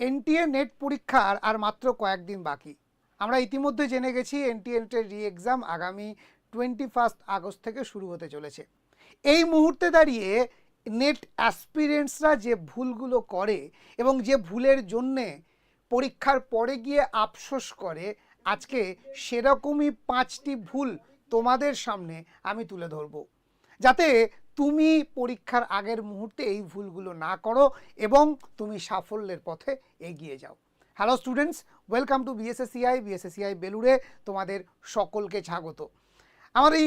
NTA net পরীক্ষার আর মাত্র কয়েকদিন বাকি। আমরা ইতিমধ্যে জেনে গেছি এনটিএ নেটের রি এক্সাম আগামী টোয়েন্টি ফার্স্ট আগস্ট থেকে শুরু হতে চলেছে। এই মুহূর্তে দাঁড়িয়ে নেট অ্যাসপিরেন্টসরা যে ভুলগুলো করে এবং যে ভুলের জন্যে পরীক্ষার পরে গিয়ে আফসোস করে, আজকে সেরকমই পাঁচটি ভুল তোমাদের সামনে আমি তুলে ধরবো। যাতে তুমি পরীক্ষার আগের মুহূর্তে এই ভুলগুলো না করো এবং তুমি সাফল্যের পথে এগিয়ে যাও। Hello students welcome to BSACI BSACI বেলুড়ে তোমাদের সকলকে স্বাগত। আমার এই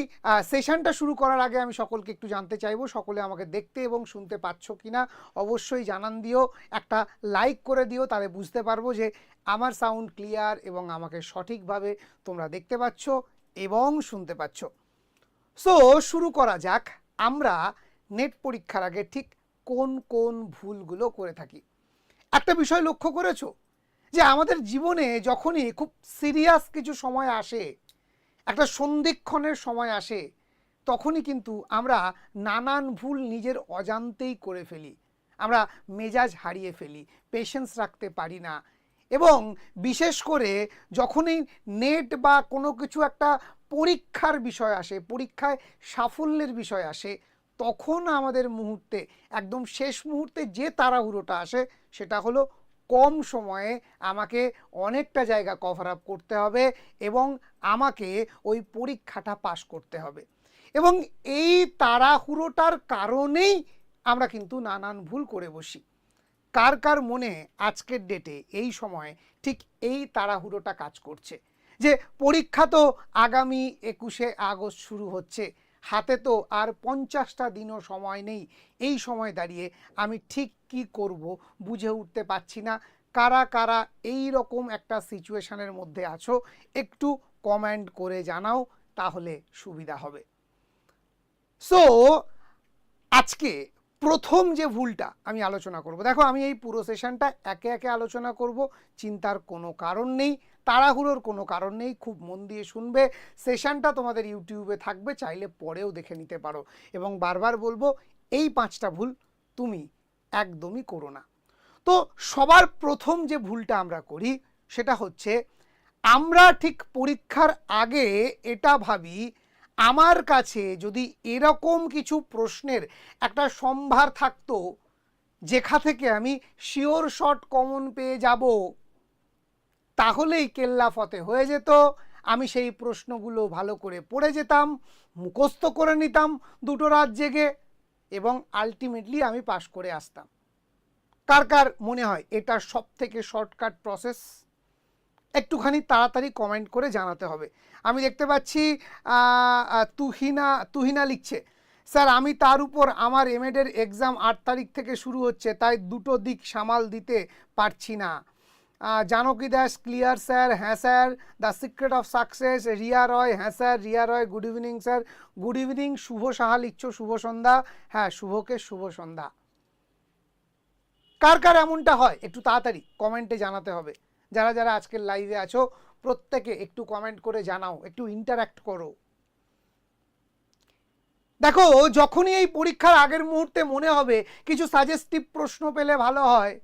সেশনটা শুরু করার আগে আমি সকলকে একটু জানতে চাইব, সকলে আমাকে দেখতে এবং শুনতে পাচ্ছ কিনা, অবশ্যই জানান দিও। একটা লাইক করে দিও, তাহলে বুঝতে পারব যে আমার সাউন্ড ক্লিয়ার এবং আমাকে সঠিকভাবে তোমরা দেখতে পাচ্ছ এবং শুনতে পাচ্ছ। সো শুরু করা যাক। আমরা নেট পরীক্ষার আগে ঠিক কোন কোন ভুলগুলো করে থাকি। একটা বিষয় লক্ষ্য করেছ? যে আমাদের জীবনে যখনই খুব সিরিয়াস কিছু সময় আসে, একটা সন্ধিক্ষণের সময় আসে, তখনই কিন্তু আমরা নানান ভুল নিজের অজান্তেই করে ফেলি। আমরা মেজাজ হারিয়ে ফেলি পেশেন্স রাখতে পারি না। এবং বিশেষ করে যখনই নেট বা কোনো কিছু একটা পরীক্ষার বিষয় আসে, পরীক্ষায় সাফল্যের বিষয় আসে, তখন আমাদের মুহূর্তে, একদম শেষ মুহূর্তে যে তাড়াহুড়োটা আসে, সেটা হলো কম সময়ে আমাকে অনেকটা জায়গা কভার আপ করতে হবে এবং আমাকে ওই পরীক্ষাটা পাশ করতে হবে। এবং এই তাড়াহুড়োটার কারণেই আমরা কিন্তু নানান ভুল করে বসি। কার কার মনে আজকের ডেটে এই সময় ঠিক এই তাড়াহুড়োটা কাজ করছে? যে পরীক্ষা তো আগামী একুশে আগস্ট শুরু হচ্ছে। হাতে তো আর পঞ্চাশটা দিনও সময় নেই। এই সময় দাঁড়িয়ে আমি ঠিক কি করব বুঝে উঠতে পারছি না। কারা কারা এই রকম একটা সিচুয়েশনের মধ্যে আছো একটু কমেন্ট করে জানাও, তাহলে সুবিধা হবে। সো, আজকে প্রথম যে ভুলটা আমি আলোচনা করব, দেখো আমি এই পুরো সেশনটা একে একে আলোচনা করব, চিন্তার কোনো কারণ নেই। তাড়াহুড়োর কোনো কারণ নেই, খুব মন দিয়ে শুনবে। সেশনটা তোমাদের ইউটিউবে থাকবে, চাইলে পরেও দেখে নিতে পারো। এবং বারবার বলব, এই পাঁচটা ভুল তুমি একদমই করো না। তো সবার প্রথম যে ভুলটা আমরা করি, সেটা হচ্ছে, আমরা ঠিক পরীক্ষার আগে এটা ভাবি, আমার কাছে যদি এরকম কিছু প্রশ্নের একটা সম্ভার থাকতো, যেখা থেকে আমি শিওর শট কমন পেয়ে যাব। তাহলেই কেল্লা ফতে হয়ে যেত। আমি সেই প্রশ্নগুলো ভালো করে পড়ে যেতাম, মুখস্থ করে নিতাম দুটো রাত জেগে এবং আলটিমেটলি আমি পাশ করে আসতাম। কার কার মনে হয় এটা সব থেকে শর্টকাট প্রসেস একটুখানি তাড়াতাড়ি কমেন্ট করে জানাতে হবে। আমি দেখতে পাচ্ছি তুহিনা তুহিনা লিখছে, স্যার, আমি তার উপর আমার এমএডের এক্সাম আট তারিখ থেকে শুরু হচ্ছে, তাই দুটো দিক সামাল দিতে পারছি না। জানকী দাস ক্লিয়ার স্যার হ্যাঁ sir the secret of success Riya Roy. হ্যাঁ sir Riya Roy good evening sir good evening Shubho Saha লিখছো শুভ সন্ধ্যা। হ্যাঁ শুভকে শুভ সন্ধ্যা। কার কার এমনটা হয়? একটু তাড়াতাড়ি কমেন্টে জানাতে হবে। যারা যারা আজকের লাইভে আছো, প্রত্যেকে একটু কমেন্ট করে জানাও, একটু ইন্টারাক্ট করো। দেখো, যখনই এই পরীক্ষার আগের মুহূর্তে মনে হবে, কিছু সাজেস্টিভ প্রশ্ন পেলে ভালো হয়।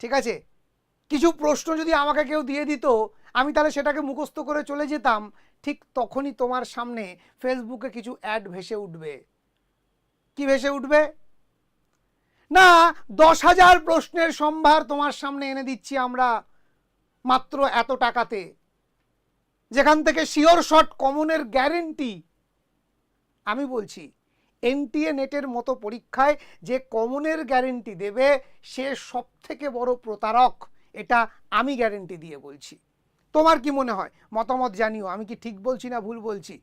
ঠিক আছে? কিছু প্রশ্ন যদি আমাকে কেউ দিয়ে দিত, আমি তাহলে সেটাকে মুখস্থ করে চলে যেতাম। ঠিক তখনই তোমার সামনে ফেসবুকে কিছু অ্যাড ভেসে উঠবে। কি ভেসে উঠবে? না, দশ হাজার প্রশ্নের সম্ভার তোমার সামনে এনে দিচ্ছি আমরা মাত্র এত টাকাতে। যেখান থেকে শিওর শট কমনের গ্যারেন্টি আমি বলছি, এনটিএ নেটের মতো পরীক্ষায় যে কমনের গ্যারেন্টি দেবে, সে সব থেকে বড় প্রতারক। এটা আমি গ্যারেন্টি দিয়ে বলছি। তোমার কি মনে হয়? মতামত জানিও, আমি কি ঠিক বলছি না ভুল বলছি?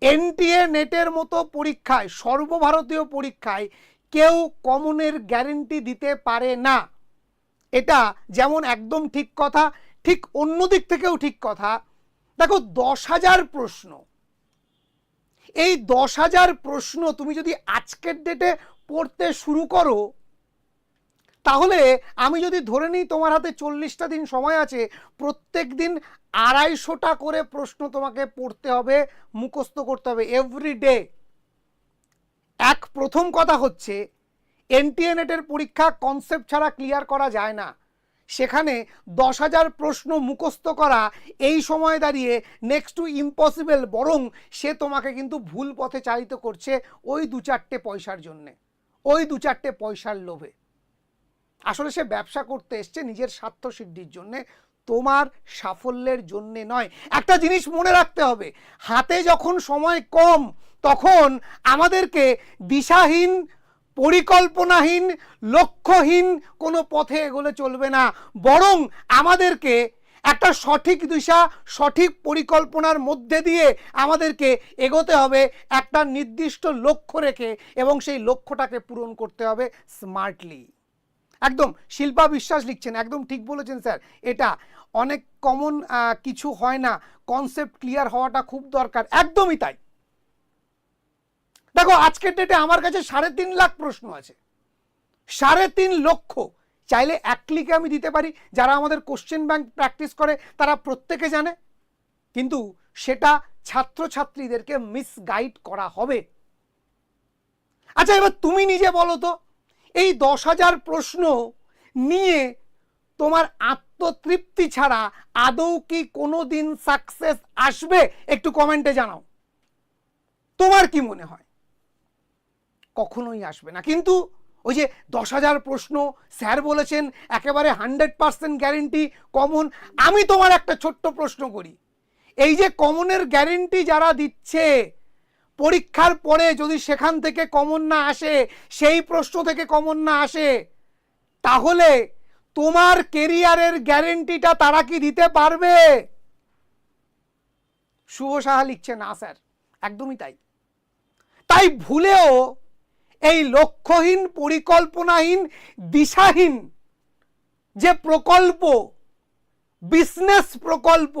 এনটিএ নেটের মতো পরীক্ষায়, সর্বভারতীয় পরীক্ষায় কেউ কমনের গ্যারেন্টি দিতে পারে না। এটা যেমন একদম ঠিক কথা, ঠিক অন্য দিক থেকেও ঠিক কথা। দেখো, দশ হাজার প্রশ্ন। এই দশ হাজার প্রশ্ন তুমি যদি আজকের ডেটে পড়তে শুরু করো তাহলে আমি যদি ধরে নিই তোমার হাতে চল্লিশটা দিন সময় আছে, প্রত্যেক দিন আড়াইশোটা করে প্রশ্ন তোমাকে পড়তে হবে, মুখস্থ করতে হবে এভরি ডে এক প্রথম কথা হচ্ছে এনটিএনএটের পরীক্ষা কনসেপ্ট ছাড়া ক্লিয়ার করা যায় না। সেখানে দশ হাজার প্রশ্ন মুখস্থ করা, এই সময় দাঁড়িয়ে নেক্সট টু ইম্পসিবল বরং সে তোমাকে কিন্তু ভুল পথে চালিত করছে ওই দু চারটে পয়সার জন্যে, ওই দু চারটে পয়সার লোভে। আসলে সে ব্যবসা করতে এসছে নিজের স্বার্থ সিদ্ধির জন্যে, তোমার সাফল্যের জন্যে নয়। একটা জিনিস মনে রাখতে হবে, হাতে যখন সময় কম, তখন আমাদেরকে দিশাহীন, পরিকল্পনাহীন, লক্ষ্যহীন কোনো পথে এগোলে চলবে না। বরং আমাদেরকে একটা সঠিক দিশা, সঠিক পরিকল্পনার মধ্যে দিয়ে আমাদেরকে এগোতে হবে, একটা নির্দিষ্ট লক্ষ্য রেখে এবং সেই লক্ষ্যটাকে পূরণ করতে হবে স্মার্টলি একদম, শিল্পা বিশ্বাস লিখছেন, একদম ঠিক বলেছেন স্যার। এটা অনেক কমন কিছু হয় না কনসেপ্ট ক্লিয়ার হওয়াটা খুব দরকার, একদমই তাই। দেখো, আজকের ডেটে আমার কাছে সাড়ে তিন লাখ প্রশ্ন আছে। সাড়ে তিন লক্ষ, চাইলে এক ক্লিকে আমি দিতে পারি। যারা আমাদের কোশ্চেন ব্যাংক প্র্যাকটিস করে, তারা প্রত্যেকে জানে। কিন্তু সেটা ছাত্রছাত্রীদেরকে মিসগাইড করা হবে। আচ্ছা এবার তুমি নিজে বলো তো এই দশ হাজার প্রশ্ন নিয়ে তোমার আত্মতৃপ্তি ছাড়া আদৌ কি কোনো দিন সাকসেস আসবে? একটু কমেন্টে জানাও। তোমার কি মনে হয়? কখনোই আসবে না। কিন্তু ওই যে দশ হাজার প্রশ্ন স্যার বলেছেন, একেবারে হান্ড্রেড পার্সেন্ট গ্যারেন্টি কমন আমি তোমার একটা ছোট্ট প্রশ্ন করি। এই যে কমনের গ্যারেন্টি যারা দিচ্ছে পরীক্ষার পরে যদি সেখান থেকে কমন না আসে, সেই প্রশ্ন থেকে কমন না আসে, তাহলে তোমার কেরিয়ারের গ্যারেন্টিটা তারা কি দিতে পারবে? শুভ সাহা লিখছে না, স্যার। একদমই তাই। তাই ভুলেও এই লক্ষ্যহীন, পরিকল্পনাহীন, দিশাহীন যে প্রকল্প বিজনেস প্রকল্প,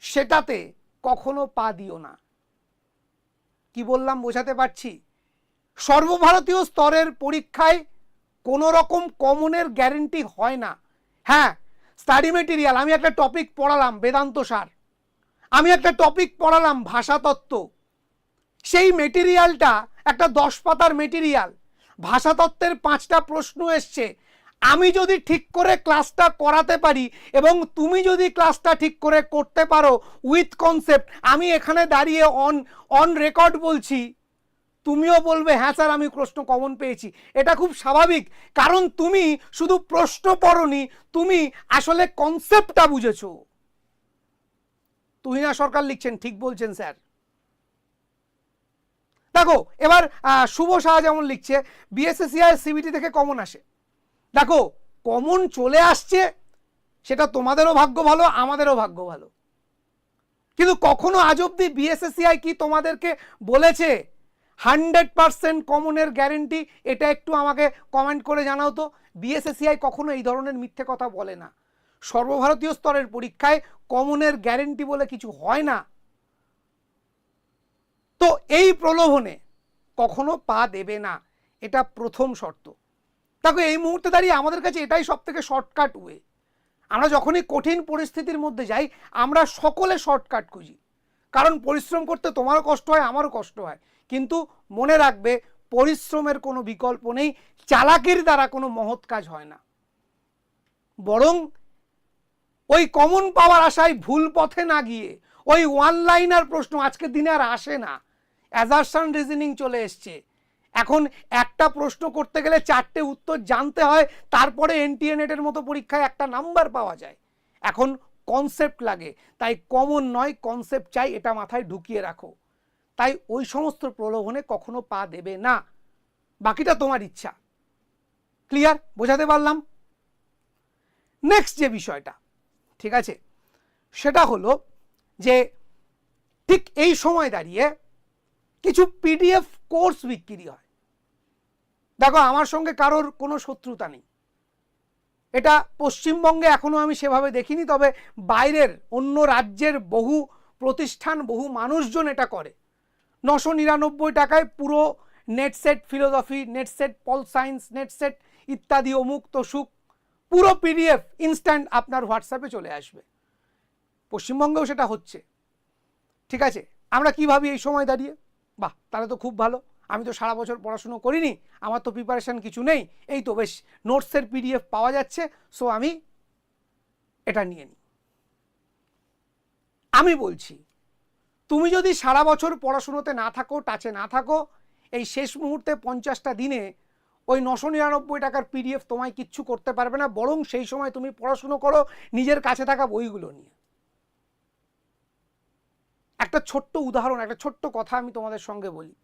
সেটাতে কখনো পা দিও না। কি বললাম বোঝাতে পারছি? সর্বভারতীয় স্তরের পরীক্ষায় কোনো রকম কমনের গ্যারেন্টি হয় না। হ্যাঁ স্টাডি মেটেরিয়াল আমি একটা টপিক পড়ালাম, বেদান্ত সার। আমি একটা টপিক পড়ালাম ভাষাতত্ত্ব সেই মেটেরিয়ালটা একটা দশ পাতার মেটেরিয়াল ভাষাতত্ত্বের পাঁচটা প্রশ্ন এসছে আমি যদি ঠিক করে ক্লাসটা করাতে পারি এবং তুমি যদি ক্লাসটা ঠিক করে করতে পারো উইথ কনসেপ্ট আমি এখানে দাঁড়িয়ে অন অন রেকর্ড বলছি। তুমিও বলবে হ্যাঁ স্যার, আমি প্রশ্ন কমন পেয়েছি। এটা খুব স্বাভাবিক, কারণ তুমি শুধু প্রশ্ন পড়নি, তুমি আসলে কনসেপ্টটা বুঝেছ। তুহিনা সরকার লিখছেন, ঠিক বলছেন স্যার। দেখো, এবার শুভ সাহা যেমন লিখছে বিএসএসিআই সিবিটি থেকে কমন আসে। দেখো, কমন চলে আসছে, সেটা তোমাদেরও ভাগ্য ভালো, আমাদেরও ভাগ্য ভালো। কিন্তু কখনো আজ অব্দি বিএসএসিআই কি তোমাদেরকে বলেছে, হান্ড্রেড পারসেন্ট কমনের গ্যারেন্টি? এটা একটু আমাকে কমেন্ট করে জানাও তো। বিএসএসিআই কখনো এই ধরনের মিথ্যে কথা বলে না। সর্বভারতীয় স্তরের পরীক্ষায় কমনের গ্যারেন্টি বলে কিছু হয় না। তো এই প্রলোভনে কখনো পা দেবে না। এটা প্রথম শর্ত। দেখো, এই মুহূর্তে দাঁড়িয়ে আমাদের কাছে এটাই সব থেকে শর্টকাট ওয়ে আমরা যখনই কঠিন পরিস্থিতির মধ্যে যাই, আমরা সকলে শর্টকাট খুঁজি। কারণ পরিশ্রম করতে তোমারও কষ্ট হয়, আমারও কষ্ট হয়। কিন্তু মনে রাখবে, পরিশ্রমের কোনো বিকল্প নেই, চালাকির দ্বারা কোনো মহৎ কাজ হয় না। বরং ওই কমন পাওয়ার আশায় ভুল পথে না গিয়ে, ওই ওয়ান লাইনার প্রশ্ন আজকের দিনে আর আসে না। অ্যাজারশন রিজনিং চলে এসছে। এখন একটা প্রশ্ন করতে গেলে চারটে উত্তর জানতে হয়, তারপরে এনটিএনেটের মতো পরীক্ষায় একটা নাম্বার পাওয়া যায়। এখন কনসেপ্ট লাগে, তাই কমন নয় কনসেপ্ট চাই, এটা মাথায় ঢুকিয়ে রাখো। তাই ওই সমস্ত প্রলোভনে কখনো পা দেবে না। বাকিটা তোমার ইচ্ছা। ক্লিয়ার বোঝাতে পারলাম? নেক্সট যে বিষয়টা, ঠিক আছে? সেটা হলো যে ঠিক এই সময় দাঁড়িয়ে কিছু পিডিএফ কোর্স বিক্রি হয়। দেখো, আমার সঙ্গে কারোর কোনো শত্রুতা নেই। এটা পশ্চিমবঙ্গে এখনও আমি সেভাবে দেখিনি, তবে বাইরের অন্য রাজ্যের বহু প্রতিষ্ঠান, বহু মানুষজন এটা করে। নশো নিরানব্বই টাকায় পুরো NET SET philosophy, NET SET pol science NET SET ইত্যাদি, অমুক তসুক, পুরো পিডিএফ ইনস্ট্যান্ট আপনার হোয়াটসঅ্যাপে চলে আসবে। পশ্চিমবঙ্গেও সেটা হচ্ছে। ঠিক আছে? আমরা কি ভাবি এই সময় দাঁড়িয়ে বাহ, তাহলে তো খুব ভালো। আমি তো সারা বছর পড়াশুনো করিনি, আমার তো প্রিপারেশন কিছু নেই। এই তো বেশ নোটসের পিডিএফ পাওয়া যাচ্ছে সো আমি এটা নিয়ে নিই। আমি বলছি, তুমি যদি সারা বছর পড়াশুনোতে না থাকো টাচে না থাকো, এই শেষ মুহূর্তে পঞ্চাশটা দিনে ওই নশো নিরানব্বই টাকার পিডিএফ তোমায় কিচ্ছু করতে পারবে না, বরং সেই সময় তুমি পড়াশুনো করো, নিজের কাছে থাকা বইগুলো নিয়ে। একটা ছোট্ট উদাহরণ, একটা ছোট্ট কথা আমি তোমাদের সঙ্গে বলি।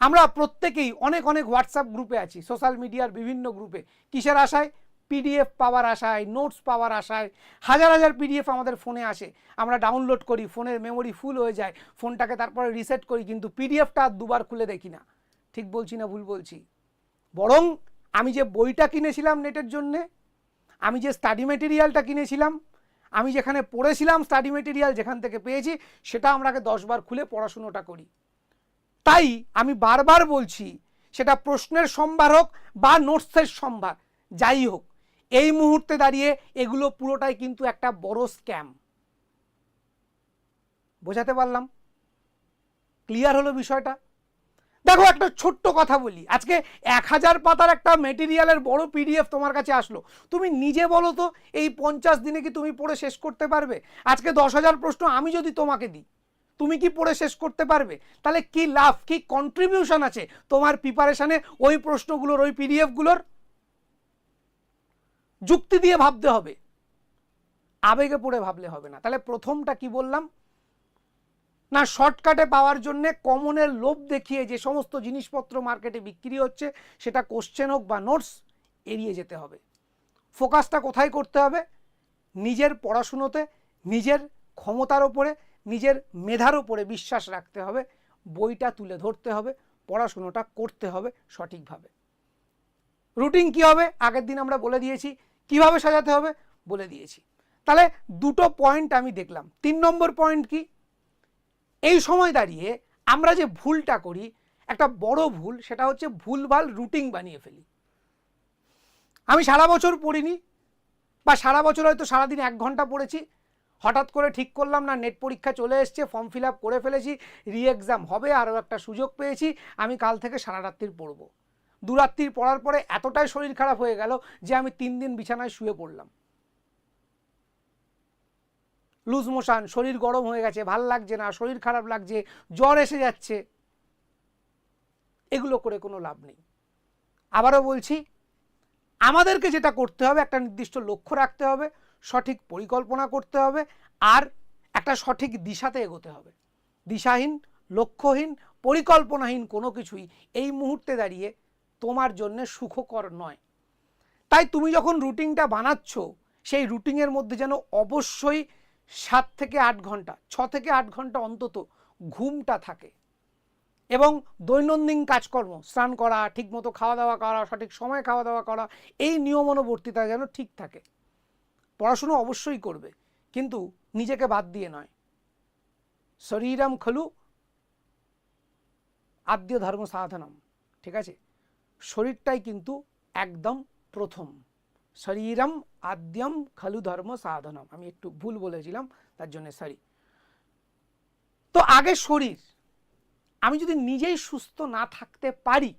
আমরা প্রত্যেকেই অনেক অনেক হোয়াটসঅ্যাপ গ্রুপে আছি সোশ্যাল মিডিয়ার বিভিন্ন গ্রুপে কিসের আশায়? পিডিএফ পাওয়ার আশায় নোটস পাওয়ার আশায়। হাজার হাজার পিডিএফ আমাদের ফোনে আসে। আমরা ডাউনলোড করি, ফোনের মেমোরি ফুল হয়ে যায়। ফোনটাকে তারপরে রিসেট করি, কিন্তু পিডিএফটা আর দুবার খুলে দেখি না। ঠিক বলছি না ভুল বলছি? বরং আমি যে বইটা কিনেছিলাম নেটের জন্যে, আমি যে স্টাডি মেটেরিয়ালটা কিনেছিলাম আমি যেখানে পড়েছিলাম স্টাডি মেটেরিয়াল যেখান থেকে পেয়েছি, সেটা আমরাকে দশবার খুলে পড়াশুনোটা করি। তাই আমি বারবার বলছি, সেটা প্রশ্নের সম্ভার হোক বা নোটসের সম্ভার, যাই হোক, এই মুহূর্তে দাঁড়িয়ে এগুলো পুরোটাই কিন্তু একটা বড় স্ক্যাম বোঝাতে পারলাম? ক্লিয়ার হলো বিষয়টা? দেখো, একটা ছোট্ট কথা বলি। আজকে এক হাজার পাতার একটা মেটেরিয়ালের বড় পিডিএফ তোমার কাছে আসলো। তুমি নিজে বলো তো, এই পঞ্চাশ দিনে কি তুমি পড়ে শেষ করতে পারবে? আজকে দশ হাজার প্রশ্ন আমি যদি তোমাকে দিই, তুমি কি পড়ে শেষ করতে পারবে? তাহলে কি লাভ, কি কন্ট্রিবিউশন আছে তোমার প্রিপারেশনে ওই প্রশ্নগুলোর, ওই পিডিএফগুলোর যুক্তি দিয়ে ভাবতে হবে। আবেগে পড়ে ভাবলে হবে না। তাহলে প্রথমটা কি বললাম? না শর্টকাটে পাওয়ার জন্য কমনের লোভ দেখিয়ে যে সমস্ত জিনিসপত্র মার্কেটে বিক্রি হচ্ছে, সেটা কোশ্চেন হোক বা নোটস এড়িয়ে যেতে হবে। ফোকাসটা কোথায় করতে হবে? নিজের পড়াশুনোতে, নিজের ক্ষমতার ওপরে, নিজের মেধার ওপরে বিশ্বাস রাখতে হবে, বইটা তুলে ধরতে হবে, পড়াশুনোটা করতে হবে সঠিকভাবে। রুটিন কি হবে? আগের দিন আমরা বলে দিয়েছি। কীভাবে সাজাতে হবে? বলে দিয়েছি। তাহলে দুটো পয়েন্ট আমি দেখলাম। তিন নম্বর পয়েন্ট কি? এই সময় দাঁড়িয়ে আমরা যে ভুলটা করি, একটা বড় ভুল, সেটা হচ্ছে ভুলভাল রুটিন বানিয়ে ফেলি। আমি সারা বছর পড়িনি, বা সারা বছর হয়তো সারাদিন এক ঘণ্টা পড়েছি, হঠাৎ করে ঠিক করলাম না, নেট পরীক্ষা চলে এসছে, ফর্ম ফিল আপ করে ফেলেছি রি এক্সাম হবে, আরও একটা সুযোগ পেয়েছি, আমি কাল থেকে সারা রাত্রির পড়ব। দুরাত্রির পড়ার পরে এতটাই শরীর খারাপ হয়ে গেল যে আমি তিন দিন বিছানায় শুয়ে পড়লাম। লুজ মোশন, শরীর গরম হয়ে গেছে, ভালো লাগছে না, শরীর খারাপ লাগছে, জ্বর এসে যাচ্ছে। এগুলো করে কোনো লাভ নেই। আবারও বলছি, আমাদেরকে যেটা করতে হবে, একটা নির্দিষ্ট লক্ষ্য রাখতে হবে, সঠিক পরিকল্পনা করতে হবে, আর একটা সঠিক দিশাতে এগোতে হবে। দিশাহীন, লক্ষ্যহীন, পরিকল্পনাহীন কোনো কিছুই এই মুহূর্তে দাঁড়িয়ে তোমার জন্য সুখকর নয়। তাই তুমি যখন রুটিনটা বানাচ্ছ, সেই রুটিনের মধ্যে যেন অবশ্যই সাত থেকে আট ঘণ্টা, ছ থেকে আট ঘণ্টা অন্তত ঘুমটা থাকে। এবং দৈনন্দিন কাজকর্ম, স্নান করা, ঠিকমতো খাওয়া দাওয়া করা, সঠিক সময় খাওয়া দাওয়া করা, এই নিয়মানুবর্তিতা যেন ঠিক থাকে। পড়াশুনো অবশ্যই করবে, কিন্তু নিজেকে বাদ দিয়ে নয়। শরীরাম খলু আদ্য ধর্ম সাধনম, ঠিক আছে? শরীরটাই কিন্তু একদম প্রথম। শরীরম আদ্যম খালু ধর্ম সাধনম। আমি একটু ভুল বলেছিলাম, তার জন্য সরি তো আগে শরীর। আমি যদি নিজেই সুস্থ না থাকতে পারি,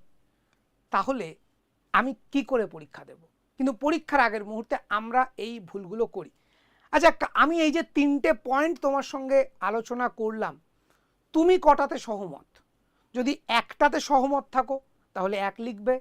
তাহলে আমি কি করে পরীক্ষা দেব? কিন্তু পরীক্ষার আগের মুহূর্তে আমরা এই ভুলগুলো করি। আচ্ছা আমি এই যে তিনটে পয়েন্ট তোমার সঙ্গে আলোচনা করলাম, তুমি কটাতে সহমত? যদি একটাতে সহমত থাকো, তাহলে এক লিখবে।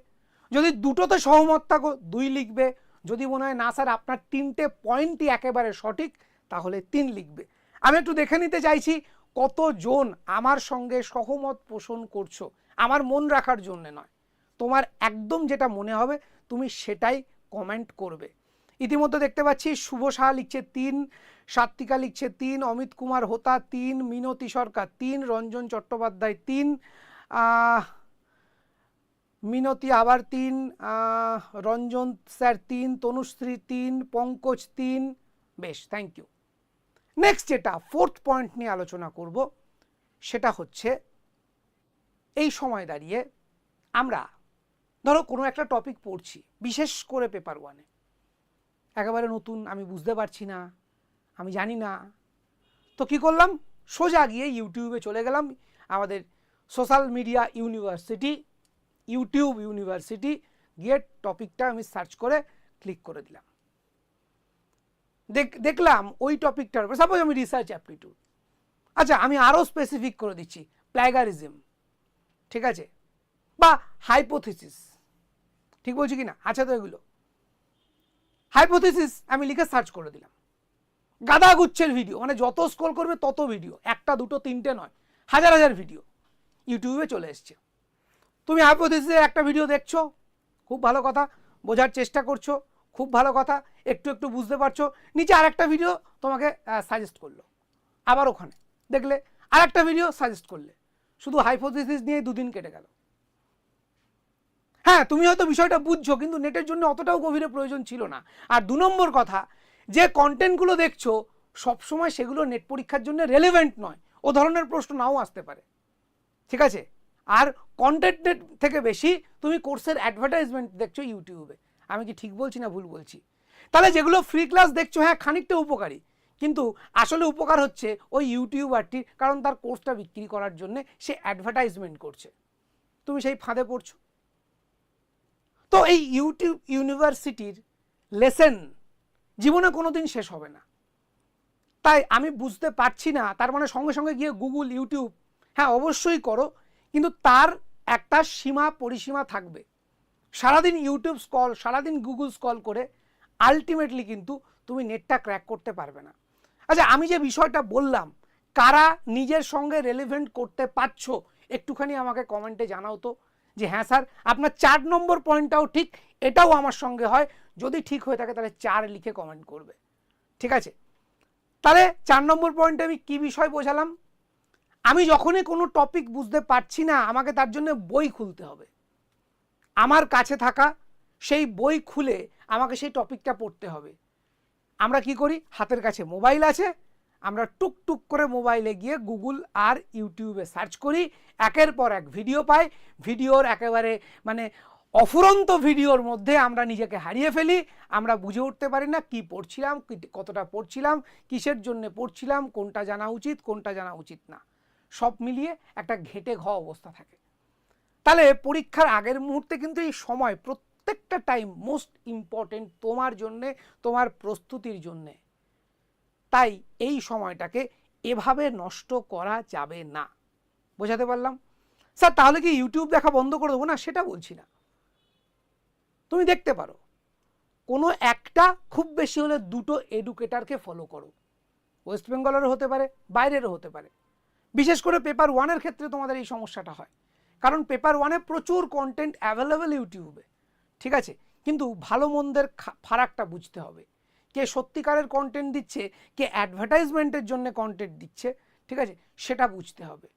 যদি দুটোতে সহমত থাকো, দুই লিখবে। যদি মনে হয়, না স্যার, আপনার তিনটে পয়েন্টই একেবারে সঠিক, তাহলে তিন লিখবে। আমি একটু দেখে নিতে চাইছি, কতজন আমার সঙ্গে সহমত পোষণ করছ, আমার মন রাখার জন্য নয়। তোমার একদম যেটা মনে হবে, তুমি সেটাই কমেন্ট করবে। ইতিমধ্যে দেখতে পাচ্ছি শুভ সাহা লিখছে তিন, সাত্বিকা লিখছে তিন, অমিত কুমার হোতা তিন, মিনতি সরকার তিন, রঞ্জন চট্টোপাধ্যায় তিন মিনতি আবার তিন রঞ্জন স্যার তিন, তনুশ্রী তিন, পঙ্কজ তিন। বেশ থ্যাংক ইউ নেক্সট যেটা ফোর্থ পয়েন্ট নিয়ে আলোচনা করব, সেটা হচ্ছে, এই সময় দাঁড়িয়ে আমরা, ধরো কোনো একটা টপিক পড়ছি, বিশেষ করে পেপার ওয়ানে একেবারে নতুন, আমি বুঝতে পারছি না, আমি জানি না। তো কি করলাম? সোজা গিয়ে ইউটিউবে চলে গেলাম, আমাদের social media university YouTube university গিয়ে টপিকটা আমি সার্চ করে ক্লিক করে দিলাম। দেখ- দেখলাম ওই টপিকটার উপর সাপোজ আমি রিসার্চ অ্যাপটিটিউড আচ্ছা আমি আরও স্পেসিফিক করে দিচ্ছি প্ল্যাগারিজম ঠিক আছে? বা হাইপোথিসিস ঠিক বলছি কি না আচ্ছা তো এগুলো। হাইপোথিসিস আমি লিখে সার্চ করে দিলাম। গাদা গুচ্ছের ভিডিও মানে যত স্ক্রল করবে তত ভিডিও একটা, দুটো, তিনটে নয়, হাজার হাজার ভিডিও ইউটিউবে চলে এসছে। তুমি হাইপোথিসিসের একটা ভিডিও দেখছ, খুব ভালো কথা, বোঝার চেষ্টা করছ, খুব ভালো কথা, একটু একটু বুঝতে পারছ, নিচে আরেকটা ভিডিও তোমাকে সাজেস্ট করল, আবার ওখানে, দেখলে আরেকটা ভিডিও সাজেস্ট করলে, শুধু হাইপোথিসিস নিয়ে দুদিন কেটে গেল। হ্যাঁ তুমি হয়তো বিষয়টা বুঝছ, কিন্তু নেটের জন্য অতটাও গভীরে প্রয়োজন ছিল না। আর দু নম্বর কথা, যে কন্টেন্টগুলো দেখছ, সবসময় সেগুলো নেট পরীক্ষার জন্য রেলেভেন্ট নয়, ও ধরনের প্রশ্ন নাও আসতে পারে। ঠিক আছে? আর কন্টেন্টের থেকে বেশি তুমি কোর্সের অ্যাডভার্টাইজমেন্ট দেখছ ইউটিউবে। আমি কি ঠিক বলছি না ভুল বলছি? তাহলে যেগুলো ফ্রি ক্লাস দেখছ হ্যাঁ খানিকটা উপকারী। কিন্তু আসলে উপকার হচ্ছে ওই ইউটিউবারটির, কারণ তার কোর্সটা বিক্রি করার জন্য সে অ্যাডভার্টাইজমেন্ট করছে। তুমি সেই ফাঁদে পড়ছো। তো এই ইউটিউব ইউনিভার্সিটির লেসেন জীবনে কোনো দিন শেষ হবে না। তাই আমি বুঝতে পারছি না, তার মানে সঙ্গে সঙ্গে গিয়ে গুগল ইউটিউব হ্যাঁ অবশ্যই করো। কিন্তু তার একটা সীমা, পরিসীমা থাকবে। সারাদিন ইউটিউব স্কল সারাদিন গুগল স্কল করে আলটিমেটলি কিন্তু তুমি নেটটা ক্র্যাক করতে পারবে না। আচ্ছা আমি যে বিষয়টা বললাম, কারা নিজের সঙ্গে রেলিভেন্ট করতে পারছ, একটুখানি আমাকে কমেন্টে জানাও তো যে হ্যাঁ স্যার, আপনার চার নম্বর পয়েন্টটাও ঠিক, এটাও আমার সঙ্গে হয়, যদি ঠিক হয়ে থাকে তাহলে চার লিখে কমেন্ট করবে। ঠিক আছে? তাহলে চার নম্বর পয়েন্টে আমি কি বিষয় বোঝালাম? আমি যখনই কোনো টপিক বুঝতে পারছি না, আমাকে তার জন্য বই খুলতে হবে। আমার কাছে থাকা সেই বই খুলে আমাকে সেই টপিকটা পড়তে হবে। আমরা কি করি? হাতের কাছে মোবাইল আছে। আমরা টুক টুক করে মোবাইলে গিয়ে গুগল আর ইউটিউবে সার্চ করি। একের পর এক ভিডিও পাই। ভিডিওর একেবারে মানে অফুরন্ত ভিডিওর মধ্যে আমরা নিজেকে হারিয়ে ফেলি। আমরা বুঝে উঠতে পারি না কি পড়ছিলাম কতটা পড়ছিলাম, কিসের জন্য পড়ছিলাম, কোনটা জানা উচিত, কোনটা জানা উচিত না। সব মিলিয়ে একটা ঘেটে ঘ অবস্থা থাকে। তাহলে পরীক্ষার আগের মুহূর্তে কিন্তু এই সময় প্রত্যেকটা টাইম মোস্ট ইম্পর্টেন্ট তোমার জন্যে, তোমার প্রস্তুতির জন্যে। তাই এই সময়টাকে এভাবে নষ্ট করা যাবে না। বোঝাতে পারলাম? স্যার, তাহলে কি ইউটিউব দেখা বন্ধ করে দেবো? না, সেটা বলছি না। তুমি দেখতে পারো, কোনো একটা খুব বেশি হলে দুটো এডুকেটারকে ফলো করো। ওয়েস্ট বেঙ্গলেরও হতে পারে, বাইরেরও হতে পারে। বিশেষ করে পেপার ওয়ানের ক্ষেত্রে তোমাদের এই সমস্যাটা হয়। কারণ পেপার ওয়ানে প্রচুর কন্টেন্ট অ্যাভেলেবেল ইউটিউবে, ঠিক আছে? কিন্তু ভালো মন্দের ফারাকটা বুঝতে হবে। কে সত্যিকারের কন্টেন্ট দিচ্ছে, কে অ্যাডভার্টাইজমেন্টের জন্য কন্টেন্ট দিচ্ছে, ঠিক আছে? সেটা বুঝতে হবে।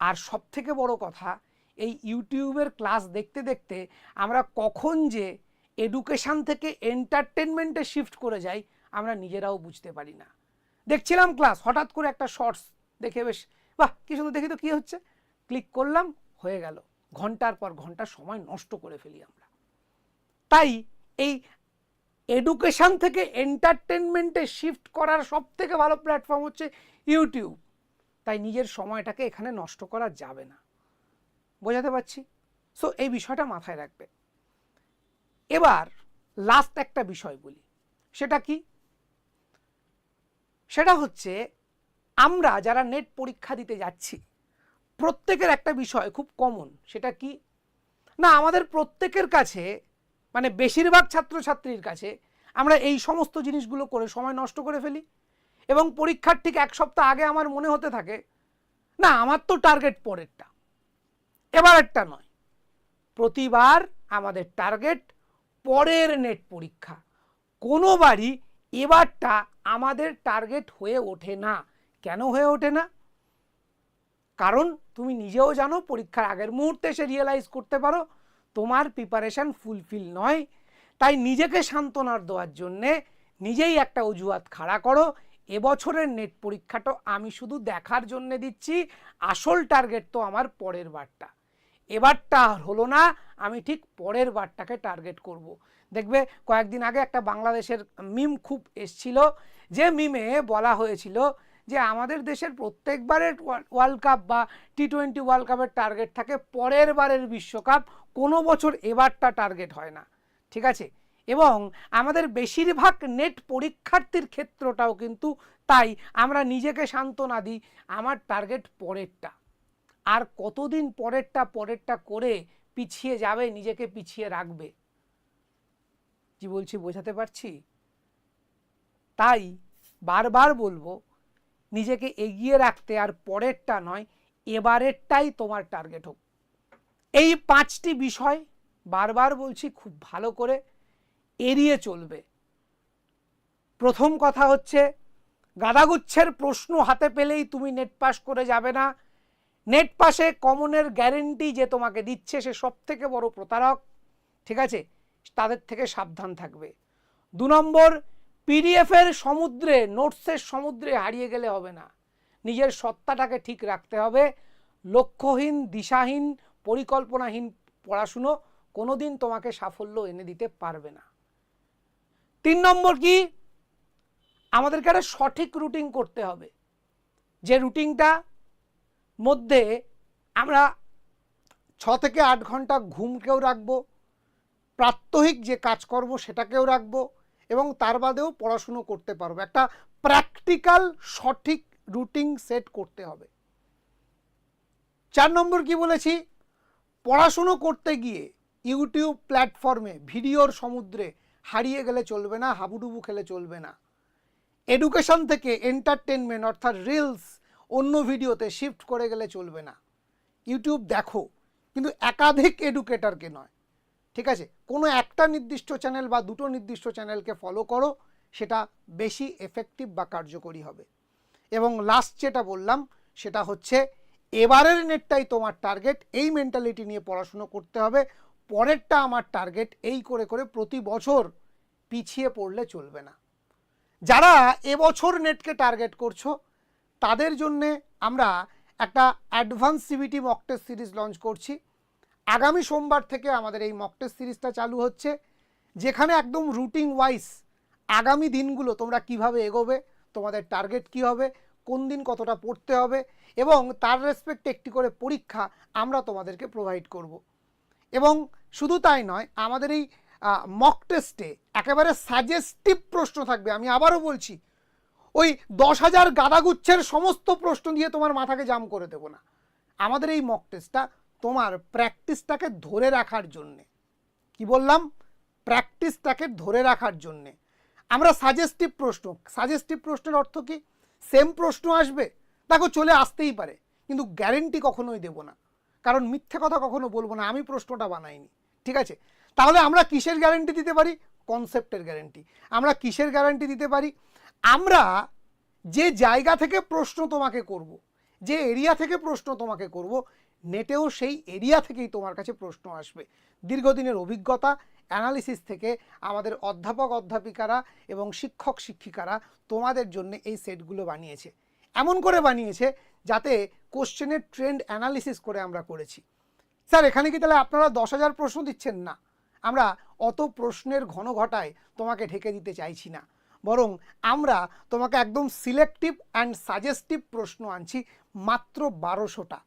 আর সব থেকে বড় কথা, এই ইউটিউবের ক্লাস দেখতে দেখতে আমরা কখন যে এডুকেশান থেকে এন্টারটেনমেন্টে শিফট করে যাই, আমরা নিজেরাও বুঝতে পারি না। দেখছিলাম ক্লাস হঠাৎ করে একটা শর্টস দেখে বেশ বাহ, কি সুন্দর, দেখি তো কী হচ্ছে। ক্লিক করলাম, হয়ে গেল। ঘণ্টার পর ঘণ্টা সময় নষ্ট করে ফেলি আমরা। তাই এই এডুকেশন থেকে এন্টারটেনমেন্টে শিফট করার সব থেকে ভালো প্ল্যাটফর্ম হচ্ছে ইউটিউব তাই নিজের সময়টাকে এখানে নষ্ট করা যাবে না। বোঝাতে পারছি? সো এই বিষয়টা মাথায় রাখবে। এবার লাস্ট একটা বিষয় বলি। সেটা কি? সেটা হচ্ছে আমরা যারা নেট পরীক্ষা দিতে যাচ্ছি, প্রত্যেকের একটা বিষয় খুব কমন সেটা কি? না, আমাদের প্রত্যেকের কাছে মানে বেশিরভাগ ছাত্রছাত্রীর কাছে, আমরা এই সমস্ত জিনিসগুলো করে সময় নষ্ট করে ফেলি। এবং পরীক্ষার ঠিক এক সপ্তাহ আগে আমার মনে হতে থাকে, না, আমার তো টার্গেট পরেরটা। এবারেরটা নয়। প্রতিবার আমাদের টার্গেট পরের নেট পরীক্ষা। কোনোবারই এবারটা আমাদের টার্গেট হয়ে ওঠে না। কেন হয়ে ওঠে না? কারণ তুমি নিজেও জানো পরীক্ষার আগের মুহূর্তে এসে রিয়েলাইজ করতে পারো, তোমার প্রিপারেশন ফুলফিল নয়। তাই নিজেকে সান্ত্বনার দেওয়ার জন্যে নিজেই একটা অজুহাত খাড়া করো। এবছরের নেট পরীক্ষাটা আমি শুধু দেখার জন্য দিচ্ছি, আসল টার্গেট তো আমার পরের বারটা। এবারটা হলো না, আমি ঠিক পরের বারটাকে টার্গেট করব। দেখবে কয়েকদিন আগে একটা বাংলাদেশের মিম খুব এসছিল, যে মিমে বলা হয়েছিল যে আমাদের দেশের প্রত্যেকবারের ওয়ার্ল্ড কাপ বা টি টোয়েন্টি ওয়ার্ল্ড কাপের টার্গেট থাকে, পরের বারের বিশ্বকাপ কোনো বছর এবারটা টার্গেট হয় না। ঠিক আছে? এবং আমাদের বেশিরভাগ নেট পরীক্ষার্থীর ক্ষেত্রটাও কিন্তু তাই। আমরা নিজেকে সান্ত্বনা দিই, আমার টার্গেট পরেরটা। আর কতদিন পরেরটা পরেরটা করে পিছিয়ে যাবে, নিজেকে পিছিয়ে রাখবে? কি বলছি, বোঝাতে পারছি? তাই বারবার বলব নিজেকে এগিয়ে রাখতে আর পরেরটা নয়, এবারেরটাই তোমার টার্গেট হোক। এই পাঁচটি বিষয় বারবার বলছি, খুব ভালো করে এড়িয়ে চলবে। প্রথম কথা হচ্ছে, গাদাগুচ্ছের প্রশ্ন হাতে পেলেই তুমি নেট পাস করে যাবে না। নেট পাসে কমনের গ্যারেন্টি যে তোমাকে দিচ্ছে, সে সব থেকে বড় প্রতারক। ঠিক আছে? তাদের থেকে সাবধান থাকবে। দু নম্বর পিডিএফের সমুদ্রে নোটসের সমুদ্রে হারিয়ে গেলে হবে না। নিজের সত্তাটাকে ঠিক রাখতে হবে। লক্ষ্যহীন, দিশাহীন, পরিকল্পনাহীন পড়াশুনো কোনোদিন তোমাকে সাফল্য এনে দিতে পারবে না। তিন নম্বর কি? আমাদেরকে একটা সঠিক রুটিন করতে হবে। যে রুটিনটা মধ্যে আমরা ছ থেকে আট ঘণ্টা ঘুমকেও রাখব, প্রাত্যহিক যে কাজকর্ম সেটাকেও রাখব এবং তার বাদেও পড়াশুনো করতে পারব। একটা প্র্যাকটিক্যাল সঠিক রুটিন সেট করতে হবে। চার নম্বর কি বলেছি? পড়াশুনো করতে গিয়ে ইউটিউব প্ল্যাটফর্মে ভিডিওর সমুদ্রে হারিয়ে গেলে চলবে না, হাবুডুবু খেলে চলবে না। এডুকেশন থেকে এন্টারটেনমেন্ট অর্থাৎ রিলস অন্য ভিডিওতে শিফট করে গেলে চলবে না। ইউটিউব দেখো, কিন্তু একাধিক এডুকেটারকে নয়। ঠিক আছে? কোনো একটা নির্দিষ্ট চ্যানেল বা দুটো নির্দিষ্ট চ্যানেলকে ফলো করো, সেটা বেশি এফেক্টিভ বা কার্যকরী হবে। এবং লাস্ট যেটা বললাম, সেটা হচ্ছে এবারের নেটটাই তোমার টার্গেট এই মেন্টালিটি নিয়ে পড়াশুনো করতে হবে। পরেরটা আমার টার্গেট এই করে করে প্রতি বছর পিছিয়ে পড়লে চলবে না। যারা এবছর নেটকে টার্গেট করছ, তাদের জন্যে আমরা একটা advance CBT mock test series launch করছি। আগামী সোমবার থেকে আমাদের এই মক টেস্ট সিরিজটা চালু হচ্ছে, যেখানে একদম রুটিন ওয়াইজ আগামী দিনগুলো তোমরা কীভাবে এগোবে, তোমাদের টার্গেট কি হবে, কোন দিন কতটা পড়তে হবে এবং তার রেসপেক্টে একটি করে পরীক্ষা আমরা তোমাদেরকে প্রোভাইড করব। এবং শুধু তাই নয়, আমাদের এই মক টেস্টে একেবারে সাজেস্টিভ প্রশ্ন থাকবে। আমি আবারও বলছি, ওই দশ হাজার গাদাগুচ্ছের সমস্ত প্রশ্ন দিয়ে তোমার মাথাকে জাম করে দেবো না। আমাদের এই মক টেস্টটা তোমার প্র্যাকটিসটাকে ধরে রাখার জন্যে। কি বললাম? প্র্যাকটিসটাকে ধরে রাখার জন্যে। আমরা সাজেস্টিভ প্রশ্ন, সাজেস্টিভ প্রশ্নের অর্থ কি? সেম প্রশ্ন আসবে, দেখো চলে আসতেই পারে, কিন্তু গ্যারেন্টি কখনোই দেব না। কারণ মিথ্যে কথা কখনো বলব না, আমি প্রশ্নটা বানাইনি, ঠিক আছে? তাহলে আমরা কিসের গ্যারেন্টি দিতে পারি? কনসেপ্টের গ্যারেন্টি। আমরা কিসের গ্যারেন্টি দিতে পারি? আমরা যে জায়গা থেকে প্রশ্ন তোমাকে করব। যে এরিয়া থেকে প্রশ্ন তোমাকে করব নেটেও সেই এরিয়া থেকেই তোমার কাছে প্রশ্ন আসবে। দীর্ঘদিনের অভিজ্ঞতা অ্যানালিসিস থেকে আমাদের অধ্যাপক, অধ্যাপিকারা এবং শিক্ষক, শিক্ষিকারা তোমাদের জন্য এই সেটগুলো বানিয়েছে। এমন করে বানিয়েছে যাতে কোশ্চেনের ট্রেন্ড অ্যানালিসিস করে আমরা করেছি। স্যার, এখানে কি তাহলে আপনারা দশ হাজার প্রশ্ন দিচ্ছেন? না। আমরা অত প্রশ্নের ঘন ঘটায় তোমাকে ঢেকে দিতে চাইছি না। বরং আমরা তোমাকে একদম সিলেক্টিভ অ্যান্ড সাজেস্টিভ প্রশ্ন আনছি মাত্র বারোশোটা।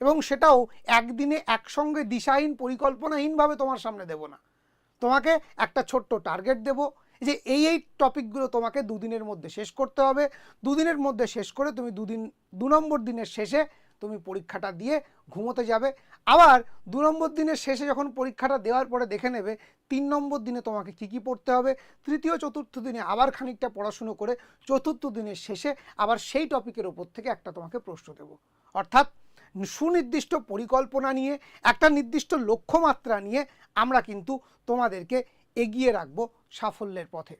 এবং সেটাও একদিনে একসঙ্গে দিশাহীন পরিকল্পনাহীনভাবে তোমার সামনে দেব না। তোমাকে একটা ছোট্ট টার্গেট দেব যে এই এই টপিকগুলো তোমাকে দুদিনের মধ্যে শেষ করতে হবে। দুদিনের মধ্যে শেষ করে তুমি দুদিন, দু নম্বর দিনের শেষে তুমি পরীক্ষাটা দিয়ে ঘুমোতে যাবে। আবার দু নম্বর দিনের শেষে যখন পরীক্ষাটা দেওয়ার পরে দেখে নেবে, তিন নম্বর দিনে তোমাকে কী কী পড়তে হবে। তৃতীয়, চতুর্থ দিনে আবার খানিকটা পড়াশুনো করে চতুর্থ দিনের শেষে আবার সেই টপিকের ওপর থেকে একটা তোমাকে প্রশ্ন দেব। অর্থাৎ সুনির্দিষ্ট পরিকল্পনা নিয়ে, একটা নির্দিষ্ট লক্ষ্যমাত্রা নিয়ে আমরা কিন্তু তোমাদেরকে এগিয়ে রাখব সাফল্যের পথে।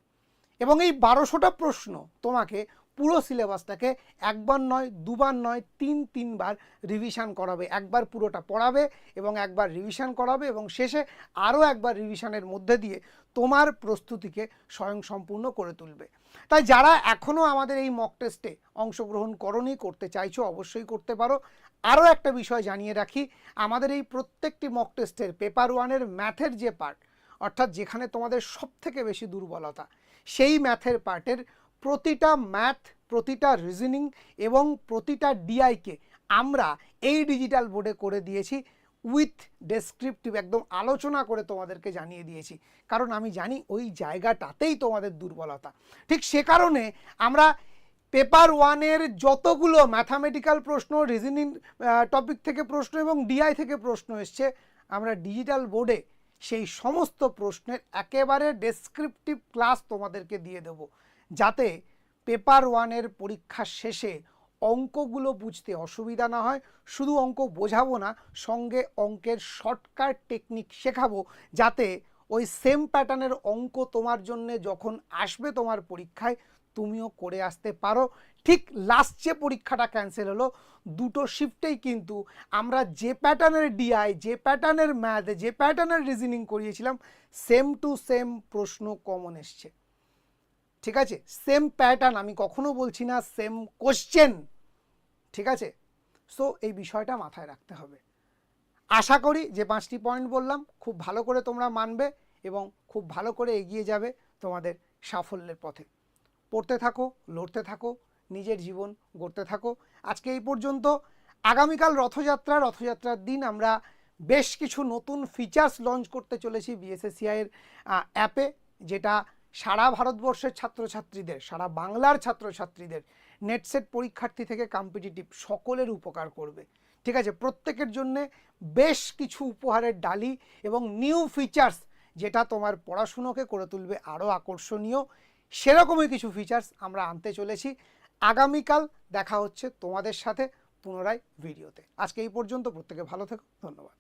এবং এই বারোশোটা প্রশ্ন তোমাকে পুরো সিলেবাসটাকে একবার নয়, দুবার নয়, তিন, তিনবার রিভিশন করাবে। একবার পুরোটা পড়াবে এবং একবার রিভিশন করাবে এবং শেষে আরও একবার রিভিশনের মধ্যে দিয়ে তোমার প্রস্তুতিকে স্বয়ংসম্পূর্ণ করে তুলবে। তাই যারা এখনও আমাদের এই মক টেস্টে অংশগ্রহণ করনি, করতে চাইছো অবশ্যই করতে পারো। আরও একটা বিষয় জানিয়ে রাখি, আমাদের এই প্রত্যেকটি মক টেস্টের পেপার ওয়ানের ম্যাথের যে পার্ট অর্থাৎ যেখানে তোমাদের সব থেকে বেশি দুর্বলতা, সেই ম্যাথের পার্টের প্রতিটা ম্যাথ প্রতিটা রিজনিং এবং প্রতিটা ডিআইকে আমরা এই ডিজিটাল বোর্ডে করে দিয়েছি উইথ ডেসক্রিপটিভ একদম আলোচনা করে তোমাদেরকে জানিয়ে দিয়েছি। কারণ আমি জানি ওই জায়গাটাতেই তোমাদের দুর্বলতা। ঠিক সে কারণে আমরা পেপার ওয়ানের যতগুলো ম্যাথামেটিক্যাল প্রশ্ন, রিজনিং টপিক থেকে প্রশ্ন এবং ডিআই থেকে প্রশ্ন এসছে, আমরা ডিজিটাল বোর্ডে সেই সমস্ত প্রশ্নের একেবারে ডেসক্রিপটিভ ক্লাস তোমাদেরকে দিয়ে দেব। যাতে পেপার ওয়ানের পরীক্ষা শেষে অঙ্কগুলো বুঝতে অসুবিধা না হয়, শুধু অঙ্ক বোঝাবো না, সঙ্গে অঙ্কের শর্টকাট টেকনিক শেখাবো, যাতে ওই সেম প্যাটার্নের অঙ্ক তোমার জন্যে যখন আসবে তোমার পরীক্ষায় তুমিও করে আসতে পারো। ঠিক লাস্ট যে পরীক্ষাটা ক্যান্সেল হলো, দুটো শিফটেই কিন্তু আমরা যে প্যাটার্নের ডিআই যে প্যাটার্নের ম্যাথ যে প্যাটার্নের রিজনিং করিয়েছিলাম সেম টু সেম প্রশ্ন কমন এসছে। ঠিক আছে? সেম প্যাটার্ন আমি কখনো বলছি না সেম কোশ্চেন ঠিক আছে? সো এই বিষয়টা মাথায় রাখতে হবে। আশা করি যে পাঁচটি পয়েন্ট বললাম, খুব ভালো করে তোমরা মানবে এবং খুব ভালো করে এগিয়ে যাবে তোমাদের সাফল্যের পথে। পড়তে থাকো, লড়তে থাকো, নিজের জীবন গড়তে থাকো। আজকে এই পর্যন্ত আগামীকাল রথযাত্রা, রথযাত্রার দিন আমরা বেশ কিছু নতুন ফিচার্স লঞ্চ করতে চলেছি বিএসএসিআইয়ের অ্যাপে যেটা সারা ভারতবর্ষের ছাত্রছাত্রীদের, সারা বাংলার ছাত্রছাত্রীদের নেটসেট পরীক্ষার্থী থেকে কম্পিটিটিভ সকলের উপকার করবে। ঠিক আছে? প্রত্যেকের জন্যে বেশ কিছু উপহারের ডালি এবং নিউ ফিচার্স যেটা তোমার পড়াশুনোকে করে তুলবে আরও আকর্ষণীয়। সেরকমই কিছু ফিচার্স আমরা আনতে চলেছি। আগামীকাল দেখা হচ্ছে তোমাদের সাথে পুনরায় ভিডিওতে। আজকে এই পর্যন্ত, প্রত্যেকে ভালো থেকো, ধন্যবাদ।